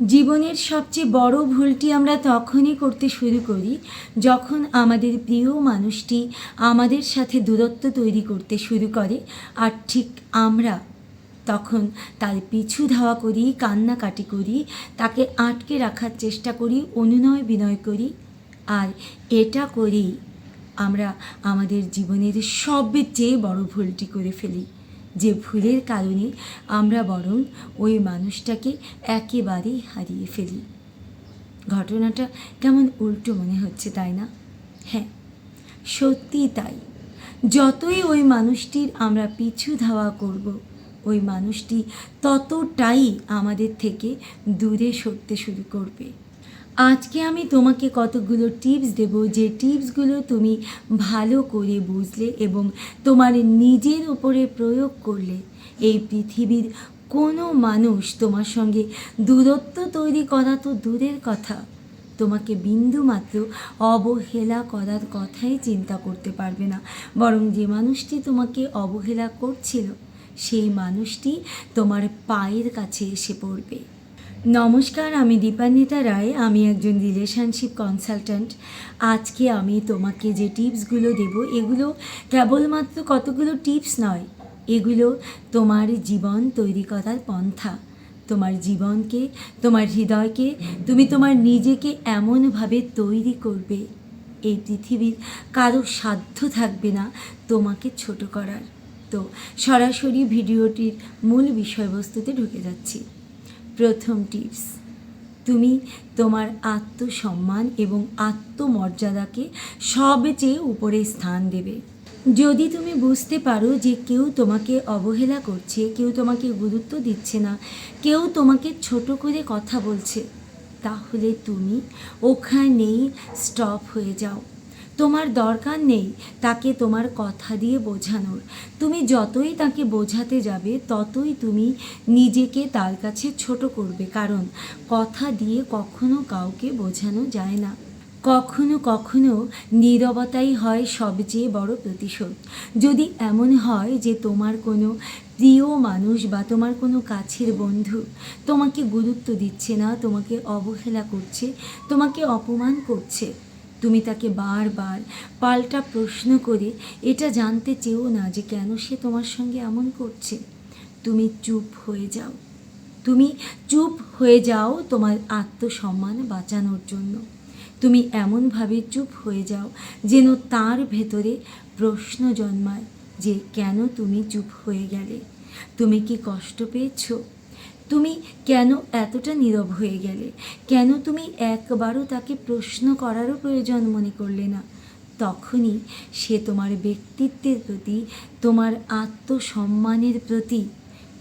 জীবনের সবচেয়ে বড় ভুলটি আমরা তখনই করতে শুরু করি যখন আমাদের প্রিয় মানুষটি আমাদের সাথে দূরত্ব তৈরি করতে শুরু করে। আর ঠিক আমরা তখন তার পিছু ধাওয়া করি, কান্নাকাটি করি, তাকে আটকে রাখার চেষ্টা করি, অনুনয় বিনয় করি। আর এটা করেই আমরা আমাদের জীবনের সবচেয়ে বড় ভুলটি করে ফেলি। যে ভুলের কারণে আমরা বরং ওই মানুষটাকে একেবারেই হারিয়ে ফেলি। ঘটনাটা কেমন উল্টো মনে হচ্ছে, তাই না? হ্যাঁ সত্যি তাই। যতই ওই মানুষটির আমরা পিছু ধাওয়া করব, ওই মানুষটি ততটাই আমাদের থেকে দূরে সরতে শুরু করবে। আজকে আমি তোমাকে কতগুলো টিপস দেব, যে টিপসগুলো তুমি ভালো করে বুঝলে এবং তোমার নিজের উপরে প্রয়োগ করলে এই পৃথিবীর কোনো মানুষ তোমার সঙ্গে দূরত্ব তৈরি করা তো দূরের কথা। তোমাকে বিন্দু মাত্র অবহেলা করার কথাই চিন্তা করতে পারবে না। বরং যে মানুষটি তোমাকে অবহেলা করছিল, সেই মানুষটি তোমার পায়ের কাছে এসে পড়বে। নমস্কার, আমি দীপান্বিতা রায়, আমি একজন রিলেশনশিপ কনসালট্যান্ট আজকে আমি তোমাকে যে টিপসগুলো দেব, এগুলো কেবলমাত্র কতগুলো টিপস নয়, এগুলো তোমার জীবন তৈরি করার পন্থা। তোমার জীবনকে, তোমার হৃদয়কে, তুমি তোমার নিজেকে এমনভাবে তৈরি করবে। এই পৃথিবীর কারও সাধ্য থাকবে না তোমাকে ছোট করার। তো সরাসরি ভিডিওটির মূল বিষয়বস্তুতে ঢুকে যাচ্ছি। প্রথম টিপস। তুমি তোমার আত্মসম্মান এবং আত্মমর্যাদাকে সবচেয়ে উপরে স্থান দেবে। যদি তুমি বুঝতে পারো যে কেউ তোমাকে অবহেলা করছে, কেউ তোমাকে গুরুত্ব দিচ্ছে না, কেউ তোমাকে ছোট করে কথা বলছে, তাহলে তুমি ওখানেই স্টপ হয়ে যাও। তোমার দরকার নেই তাকে তোমার কথা দিয়ে বোঝানোর। তুমি যতই তাকে বোঝাতে যাবে, ততই তুমি নিজেকে তার কাছে ছোট করবে, কারণ কথা দিয়ে কখনো কাউকে বোঝানো যায় না। কখনো কখনো নীরবতাই হয় সবচেয়ে বড় প্রতিশোধ। যদি এমন হয় যে তোমার কোনো প্রিয় মানুষ বা তোমার কোনো কাছের বন্ধু তোমাকে গুরুত্ব দিচ্ছে না, তোমাকে অবহেলা করছে, তোমাকে অপমান করছে তুমি তাকে বারবার পাল্টা প্রশ্ন করে এটা জানতে চেও না যে কেন সে তোমার সঙ্গে এমন করছে। তুমি চুপ হয়ে যাও। তুমি চুপ হয়ে যাও তোমার আত্মসম্মান বাঁচানোর জন্য। তুমি এমনভাবে চুপ হয়ে যাও যেন তার ভেতরে প্রশ্ন জন্মায় যে কেন তুমি চুপ হয়ে গেলে। তুমি কি কষ্ট পেয়েছ? তুমি কেন এতটা নীরব হয়ে গেলে? কেন তুমি একবারও তাকে প্রশ্ন করারও প্রয়োজন মনে করলে না? তখনই সে তোমার ব্যক্তিত্বের প্রতি, তোমার আত্মসম্মানের প্রতি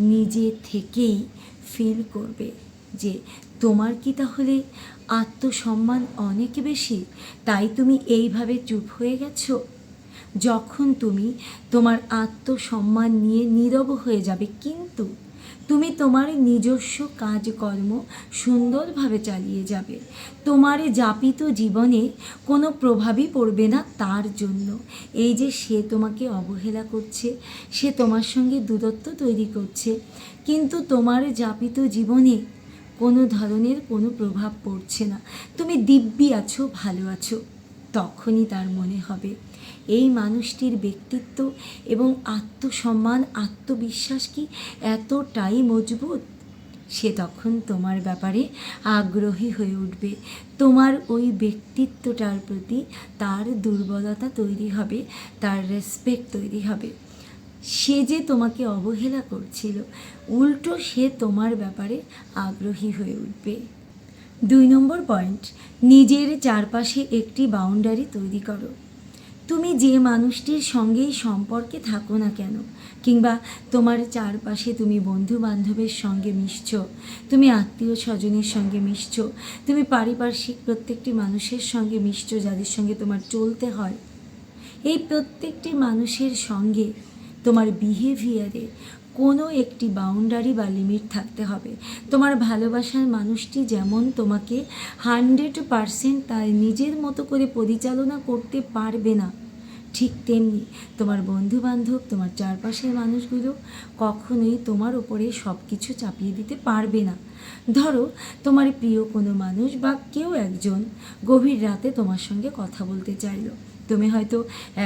নিজে থেকেই ফিল করবে যে তোমার কি তাহলে আত্মসম্মান অনেক বেশি? তাই তুমি এইভাবে চুপ হয়ে গেছো? যখন তুমি তোমার আত্মসম্মান নিয়ে নীরব হয়ে যাবে কিন্তু তুমি তোমার নিজস্ব কাজকর্ম সুন্দরভাবে চালিয়ে যাবে। তোমার যাপিত জীবনে কোনো প্রভাবই পড়বে না তার জন্য। এই যে সে তোমাকে অবহেলা করছে, সে তোমার সঙ্গে দূরত্ব তৈরি করছে, কিন্তু তোমার যাপিত জীবনে কোনো ধরনের কোনো প্রভাব পড়ছে না। তুমি দিব্যি আছো, ভালো আছো, তখনই তার মনে হবে। এই মানুষটির ব্যক্তিত্ব এবং আত্মসম্মান, আত্মবিশ্বাস কি এতটাই মজবুত? সে তখন তোমার ব্যাপারে আগ্রহী হয়ে উঠবে। তোমার ওই ব্যক্তিত্বটার প্রতি তার দুর্বলতা তৈরি হবে, তার রেসপেক্ট তৈরি হবে। সে যে তোমাকে অবহেলা করছিল, উল্টো সে তোমার ব্যাপারে আগ্রহী হয়ে উঠবে। দুই নম্বর পয়েন্ট নিজের চারপাশে একটি বাউন্ডারি তৈরি করো। তুমি যে মানুষটির সঙ্গেই সম্পর্কে থাকো না কেন? কিংবা তোমার চারপাশে তুমি বন্ধু বান্ধবের সঙ্গে মিশছ, তুমি আত্মীয় স্বজনের সঙ্গে মিশছ, তুমি পারিপার্শ্বিক প্রত্যেকটি মানুষের সঙ্গে মিশছ যাদের সঙ্গে তোমার চলতে হয়? এই প্রত্যেকটি মানুষের সঙ্গে তোমার বিহেভিয়ারে কোনো একটি বাউন্ডারি বা লিমিট থাকতে হবে। তোমার ভালোবাসার মানুষটি যেমন তোমাকে হান্ড্রেড পারসেন্ট তার নিজের মতো করে পরিচালনা করতে পারবে না, ঠিক তেমনি তোমার বন্ধু বান্ধব তোমার চারপাশের মানুষগুলো কখনোই তোমার ওপরে সব কিছু চাপিয়ে দিতে পারবে না। ধরো, তোমার প্রিয় কোনো মানুষ বা কেউ একজন গভীর রাতে তোমার সঙ্গে কথা বলতে চাইলো। তুমি হয়তো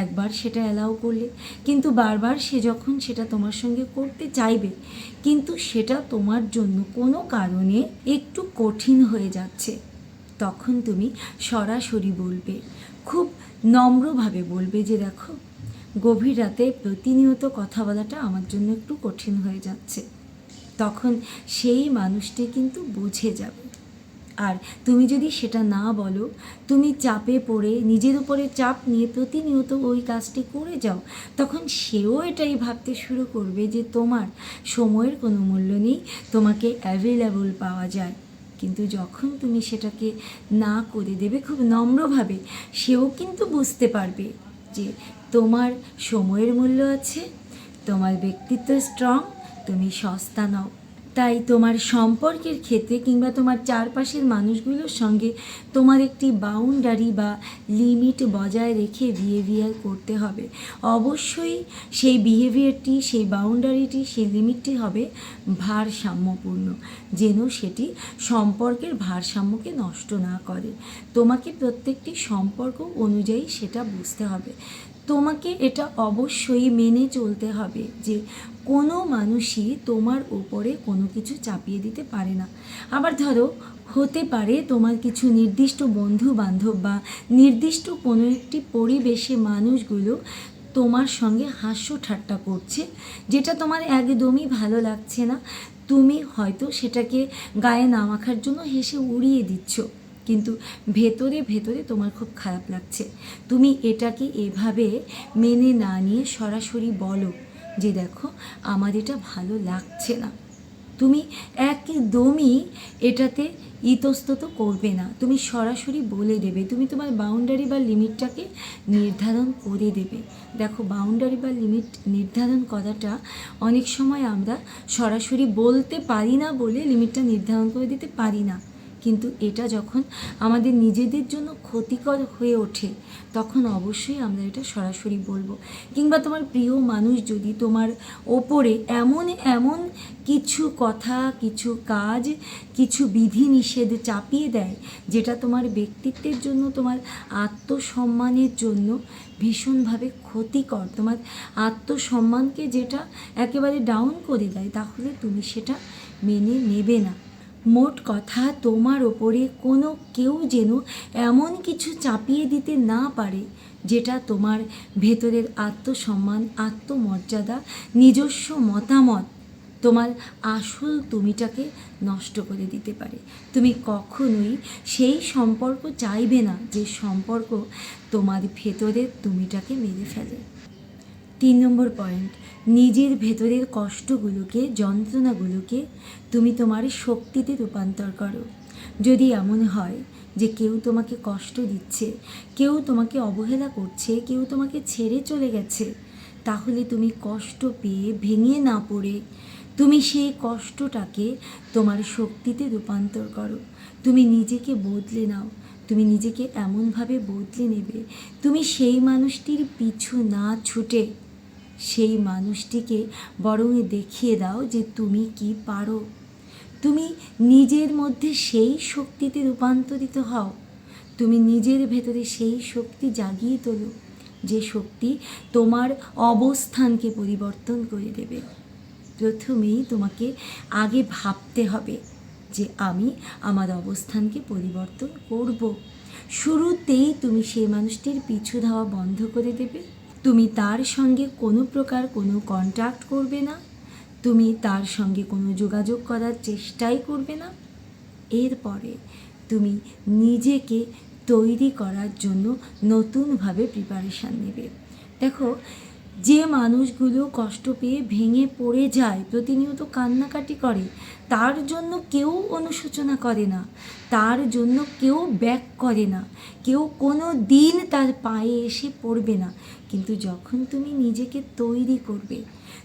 একবার সেটা অ্যালাউ করলে। কিন্তু বারবার সে যখন সেটা তোমার সঙ্গে করতে চাইবে, কিন্তু সেটা তোমার জন্য কোনো কারণে একটু কঠিন হয়ে যাচ্ছে। তখন তুমি সরাসরি বলবে, খুব নম্রভাবে বলবে যে, দেখো, গভীর রাতে প্রতিনিয়ত কথা বলাটা আমার জন্য একটু কঠিন হয়ে যাচ্ছে। তখন সেই মানুষটি কিন্তু বুঝে যাবে। আর তুমি যদি সেটা না বলো, তুমি চাপে পড়ে নিজের উপরে চাপ নিয়ে প্রতিনিয়ত ওই কাজটি করে যাও, তখন সেও এটাই ভাবতে শুরু করবে যে তোমার সময়ের কোনো মূল্য নেই, তোমাকে অ্যাভেলেবল পাওয়া যায়। কিন্তু যখন তুমি সেটাকে না করে দেবে খুব নম্রভাবে, সেও কিন্তু বুঝতে পারবে যে তোমার সময়ের মূল্য আছে, তোমার ব্যক্তিত্ব স্ট্রং তুমি সস্তা নও। তাই তোমার সম্পর্কের ক্ষেত্রে কিংবা তোমার চারপাশের মানুষগুলোর সঙ্গে তোমার একটি বাউন্ডারি বা লিমিট বজায় রেখে বিহেভিয়ার করতে হবে। অবশ্যই সেই বিহেভিয়ারটি সেই বাউন্ডারিটি সেই লিমিটটি হবে ভারসাম্যপূর্ণ, যেন সেটি সম্পর্কের ভারসাম্যকে নষ্ট না করে। তোমাকে প্রত্যেকটি সম্পর্ক অনুযায়ী সেটা বুঝতে হবে। তোমাকে এটা অবশ্যই মেনে চলতে হবে যে কোনো মানুষই তোমার ওপরে কোনো কিছু চাপিয়ে দিতে পারে না। আবার ধরো, হতে পারে তোমার কিছু নির্দিষ্ট বন্ধু বান্ধব বা নির্দিষ্ট কোনো একটি পরিবেশে মানুষগুলো তোমার সঙ্গে হাস্য ঠাট্টা করছে, যেটা তোমার একদমই ভালো লাগছে না। তুমি হয়তো সেটাকে গায়ে না মাখার জন্য হেসে উড়িয়ে দিচ্ছ। কিন্তু ভেতরে ভেতরে তোমার খুব খারাপ লাগছে। তুমি এটাকে এভাবে মেনে না নিয়ে সরাসরি বলো যে দেখো, আমার এটা ভালো লাগছে না। তুমি একদমই এটাতে ইতস্তত করবে না। তুমি সরাসরি বলে দেবে। তুমি তোমার বাউন্ডারি বা লিমিটটাকে নির্ধারণ করে দেবে। দেখো বাউন্ডারি বা লিমিট নির্ধারণ করাটা অনেক সময় আমরা সরাসরি বলতে পারি না বলে লিমিটটা নির্ধারণ করে দিতে পারি না। কিন্তু এটা যখন আমাদের নিজেদের জন্য ক্ষতিকর হয়ে ওঠে, তখন অবশ্যই আমরা এটা সরাসরি বলব। কিংবা তোমার প্রিয় মানুষ যদি তোমার ওপরে এমন এমন কিছু কথা, কিছু কাজ, কিছু বিধি নিষেধ চাপিয়ে দেয়, যেটা তোমার ব্যক্তিত্বের জন্য, তোমার আত্মসম্মানের জন্য ভীষণভাবে ক্ষতিকর, তোমার আত্মসম্মানকে যেটা একেবারে ডাউন করে দেয়, তাহলে তুমি সেটা মেনে নেবে না। মোট কথা তোমার ওপরে কোনো কেউ যেন এমন কিছু চাপিয়ে দিতে না পারে, যেটা তোমার ভেতরের আত্মসম্মান, আত্মমর্যাদা, নিজস্ব মতামত, তোমার আসল তুমিটাকে নষ্ট করে দিতে পারে। তুমি কখনোই সেই সম্পর্ক চাইবে না যে সম্পর্ক তোমার ভেতরের তুমিটাকে মেরে ফেলে। তিন নম্বর পয়েন্ট নিজের ভেতরের কষ্টগুলোকে, যন্ত্রণাগুলোকে তুমি তোমার শক্তিতে রূপান্তর করো। যদি এমন হয় যে কেউ তোমাকে কষ্ট দিচ্ছে, কেউ তোমাকে অবহেলা করছে, কেউ তোমাকে ছেড়ে চলে গেছে, তাহলে তুমি কষ্ট পেয়ে ভেঙে না পড়ে, তুমি সেই কষ্টটাকে তোমার শক্তিতে রূপান্তর করো। তুমি নিজেকে বদলে নাও, তুমি নিজেকে এমনভাবে বদলে নেবে, তুমি সেই মানুষটির পিছু না ছুটে সেই মানুষটিকে বরং দেখিয়ে দাও যে তুমি কি পারো। তুমি নিজের মধ্যে সেই শক্তিতে রূপান্তরিত হও। তুমি নিজের ভেতরে সেই শক্তি জাগিয়ে তোলো, যে শক্তি তোমার অবস্থানকে পরিবর্তন করে দেবে। প্রথমেই তোমাকে আগে ভাবতে হবে যে আমি আমার অবস্থানকে পরিবর্তন করব। শুরুতেই তুমি সেই মানুষটির পিছু ধাওয়া বন্ধ করে দেবে। তুমি তার সঙ্গে কোনো প্রকার কোনো কন্ট্যাক্ট করবে না। তুমি তার সঙ্গে কোনো যোগাযোগ করার চেষ্টাই করবে না। এরপরে তুমি নিজেকে তৈরি করার জন্য নতুনভাবে প্রিপারেশান নেবে। দেখো যে মানুষগুলো কষ্ট পেয়ে ভেঙে পড়ে যায়, প্রতিনিয়ত কান্নাকাটি করে, তার জন্য কেউ অনুশোচনা করে না, তার জন্য কেউ ব্যাক করে না, কেউ কোনো দিন তার পায়ে এসে পড়বে না। কিন্তু যখন তুমি নিজেকে তৈরি করবে,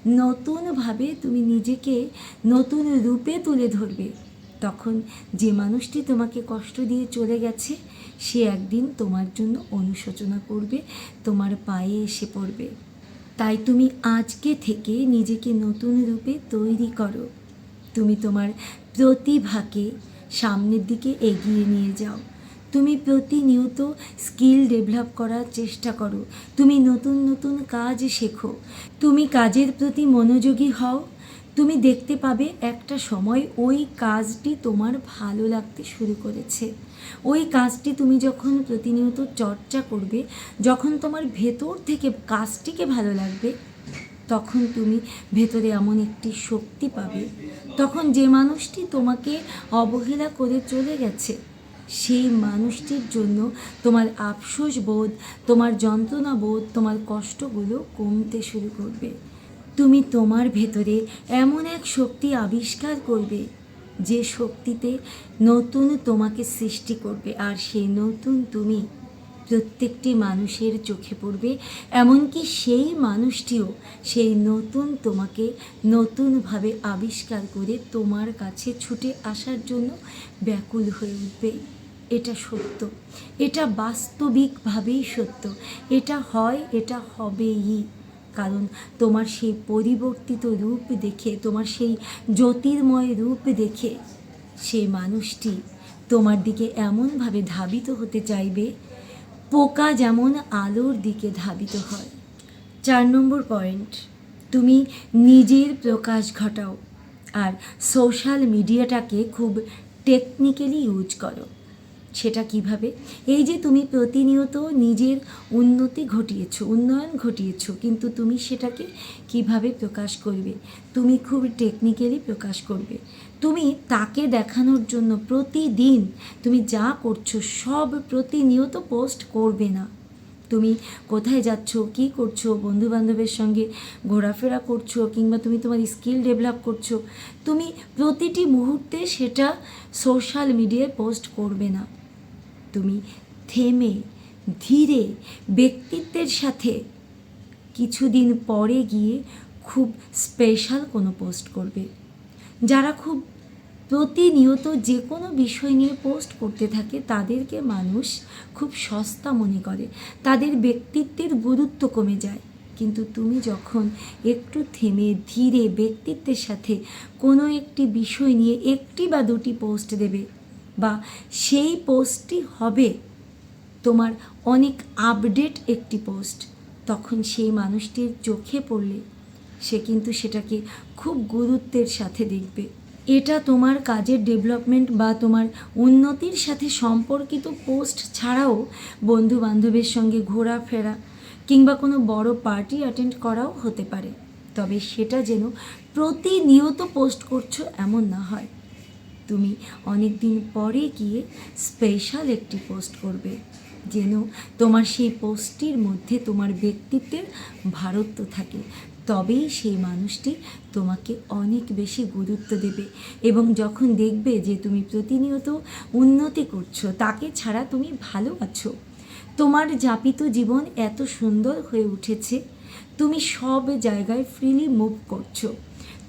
নতুনভাবে তুমি নিজেকে নতুন রূপে তুলে ধরবে, তখন যে মানুষটি তোমাকে কষ্ট দিয়ে চলে গেছে, সে একদিন তোমার জন্য অনুশোচনা করবে, তোমার পায়ে এসে পড়বে। তাই তুমি আজকে থেকে নিজেকে নতুন রূপে তৈরি করো। তুমি তোমার প্রতিভাকে সামনের দিকে এগিয়ে নিয়ে যাও। তুমি প্রতিনিয়ত স্কিল ডেভেলপ করার চেষ্টা করো। তুমি নতুন নতুন কাজ শেখো। তুমি কাজের প্রতি মনোযোগী হও। তুমি দেখতে পাবে একটা সময় ওই কাজটি তোমার ভালো লাগতে শুরু করেছে। ওই কাজটি তুমি যখন প্রতিনিয়ত চর্চা করবে, যখন তোমার ভেতর থেকে কাজটিকে ভালো লাগবে, তখন তুমি ভেতরে এমন একটি শক্তি পাবে। তখন যে মানুষটি তোমাকে অবহেলা করে চলে গেছে, সেই মানুষটির জন্য তোমার আফসোস বোধ, তোমার যন্ত্রণা বোধ, তোমার কষ্টগুলো কমতে শুরু করবে। তুমি তোমার ভেতরে এমন এক শক্তি আবিষ্কার করবে যে শক্তিতে নতুন তোমাকে সৃষ্টি করবে আর সেই নতুন তুমি প্রত্যেকটি মানুষের চোখে পড়বে, এমনকি সেই মানুষটিও সেই নতুন তোমাকে নতুনভাবে আবিষ্কার করে তোমার কাছে ছুটে আসার জন্য ব্যাকুল হয়ে উঠবে। এটা সত্য। এটা বাস্তবিকভাবেই সত্য। এটা হয়, এটা হবেই। কারণ তোমার সেই পরিবর্তিত রূপ দেখে, তোমার সেই জ্যোতির্ময় রূপ দেখে সেই মানুষটি তোমার দিকে এমনভাবে ধাবিত হতে চাইবে, পোকা যেমন আলোর দিকে ধাবিত হয়। চার নম্বর পয়েন্ট, তুমি নিজের প্রকাশ ঘটাও আর সোশ্যাল মিডিয়াটাকে খুব টেকনিক্যালি ইউজ করো। সেটা কীভাবে? এই যে তুমি প্রতিনিয়ত নিজের উন্নতি ঘটিয়েছ, উন্নয়ন ঘটিয়েছ, কিন্তু তুমি সেটাকে কীভাবে প্রকাশ করবে? তুমি খুব টেকনিক্যালি প্রকাশ করবে। তুমি তাকে দেখানোর জন্য প্রতিদিন তুমি যা করছ সব প্রতিনিয়ত পোস্ট করবে না। তুমি কোথায় যাচ্ছ, কী করছ বন্ধু বান্ধবের সঙ্গে ঘোরাফেরা করছ কিংবা তুমি তোমার স্কিল ডেভেলপ করছ, তুমি প্রতিটি মুহূর্তে সেটা সোশ্যাল মিডিয়ায় পোস্ট করবে না। তুমি থেমে ধীরে ব্যক্তিত্বের সাথে কিছুদিন পরে গিয়ে খুব স্পেশাল কোনো পোস্ট করবে। যারা খুব প্রতিনিয়ত যে কোনো বিষয় নিয়ে পোস্ট করতে থাকে, তাদেরকে মানুষ খুব সস্তা মনে করে। তাদের ব্যক্তিত্বের গুরুত্ব কমে যায়। কিন্তু তুমি যখন একটু থেমে ধীরে ব্যক্তিত্বের সাথে কোনো একটি বিষয় নিয়ে একটি বা দুটি পোস্ট দেবে বা সেই পোস্টটি হবে তোমার অনেক আপডেট একটি পোস্ট। তখন সেই মানুষটির চোখে পড়লে সে কিন্তু সেটাকে খুব গুরুত্বের সাথে দেখবে। এটা তোমার কাজের ডেভেলপমেন্ট বা তোমার উন্নতির সাথে সম্পর্কিত পোস্ট ছাড়াও বন্ধু বান্ধবের সঙ্গে ঘোরাফেরা কিংবা কোনো বড় পার্টি অ্যাটেন্ড করাও হতে পারে। তবে সেটা যেন প্রতিনিয়ত পোস্ট করছ এমন না হয়। তুমি অনেক দিন পরে গিয়ে স্পেশাল একটি পোস্ট করবে। যেন তোমার সেই পোস্টটির মধ্যে তোমার ব্যক্তিত্বের ভারত্ব থাকে। তবেই সেই মানুষটি তোমাকে অনেক বেশি গুরুত্ব দেবে এবং যখন দেখবে যে তুমি প্রতিনিয়ত উন্নতি করছ, তাকে ছাড়া তুমি ভালো আছো তোমার যাপিত জীবন এত সুন্দর হয়ে উঠেছে। তুমি সব জায়গায় ফ্রিলি মুভ করছ।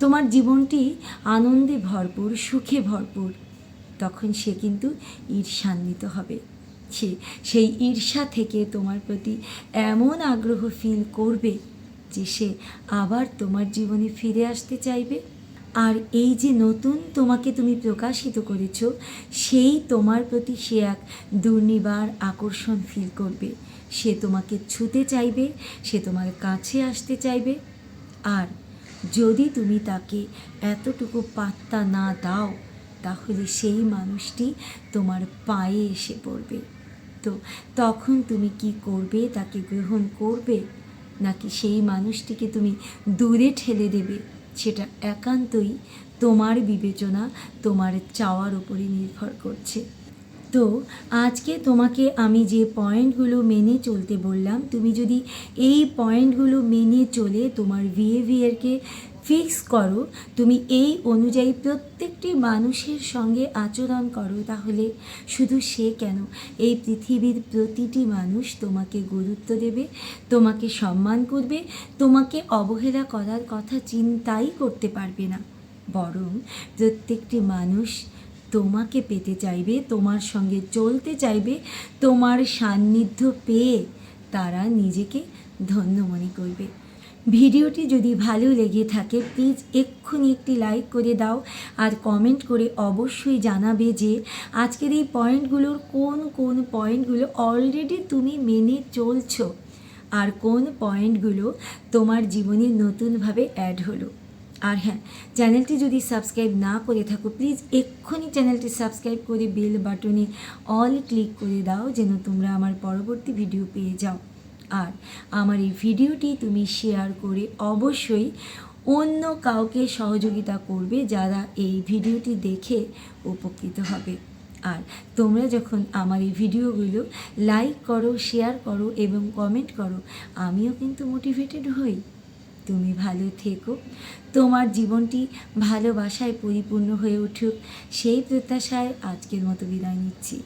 তোমার জীবনটি আনন্দে ভরপুর, সুখে ভরপুর। তখন সে কিন্তু ঈর্ষান্বিত হবে। সে, সেই ঈর্ষা থেকে তোমার প্রতি এমন আগ্রহ ফিল করবে যে সে আবার তোমার জীবনে ফিরে আসতে চাইবে। আর এই যে নতুন তোমাকে তুমি প্রকাশিত করেছ, সেই তোমার প্রতি সে এক দুর্নিবার আকর্ষণ ফিল করবে। সে তোমাকে ছুতে চাইবে, সে তোমার কাছে আসতে চাইবে। আর যদি তুমি তাকে এতটুকু পাত্তা না দাও, তাহলে সেই মানুষটি তোমার পায়ে এসে পড়বে। তো তখন তুমি কি করবে? তাকে গ্রহণ করবে? নাকি সেই মানুষটিকে তুমি দূরে ঠেলে দেবে? সেটা একান্তই তোমার বিবেচনা, তোমার চাওয়ার উপরে নির্ভর করছে। তো আজকে তোমাকে আমি যে পয়েন্টগুলো মেনে চলতে বললাম, তুমি যদি এই পয়েন্টগুলো মেনে চলে তোমার বিহেভিয়ারকে ফিক্স করো, তুমি এই অনুযায়ী প্রত্যেকটি মানুষের সঙ্গে আচরণ করো, তাহলে শুধু সে কেন? এই পৃথিবীর প্রতিটি মানুষ তোমাকে গুরুত্ব দেবে, তোমাকে সম্মান করবে, তোমাকে অবহেলা করার কথা চিন্তাই করতে পারবে না। বরং প্রত্যেকটি মানুষ তোমাকে পেতে চাইবে, তোমার সঙ্গে চলতে চাইবে, তোমার সান্নিধ্য পেয়ে তারা নিজেকে ধন্য মনে করবে। ভিডিওটি যদি ভালো লেগে থাকে প্লিজ এক্ষুনি একটি লাইক করে দাও আর কমেন্ট করে অবশ্যই জানাবে যে আজকের এই পয়েন্টগুলোর কোন কোন পয়েন্টগুলো অলরেডি তুমি মেনে চলছো আর কোন পয়েন্টগুলো তোমার জীবনে নতুনভাবে অ্যাড হলো। আর হ্যাঁ চ্যানেলটি যদি সাবস্ক্রাইব না করে থাকো প্লিজ এক্ষুনি চ্যানেলটি সাবস্ক্রাইব করে বেল বাটনে অল ক্লিক করে দাও যেন তোমরা আমার পরবর্তী ভিডিও পেয়ে যাও। আর আমার এই ভিডিওটি তুমি শেয়ার করে অবশ্যই অন্য কাউকে সহযোগিতা করবে যারা এই ভিডিওটি দেখে উপকৃত হবে। আর তোমরা যখন আমার এই ভিডিওগুলো লাইক করো শেয়ার করো এবং কমেন্ট করো, আমিও কিন্তু মোটিভেটেড হই। তুমি ভালো থেকো। তোমার জীবনটি ভালোবাসায় পরিপূর্ণ হয়ে উঠুক। সেই প্রত্যাশায় আজকের মতো বিদায় নিচ্ছি।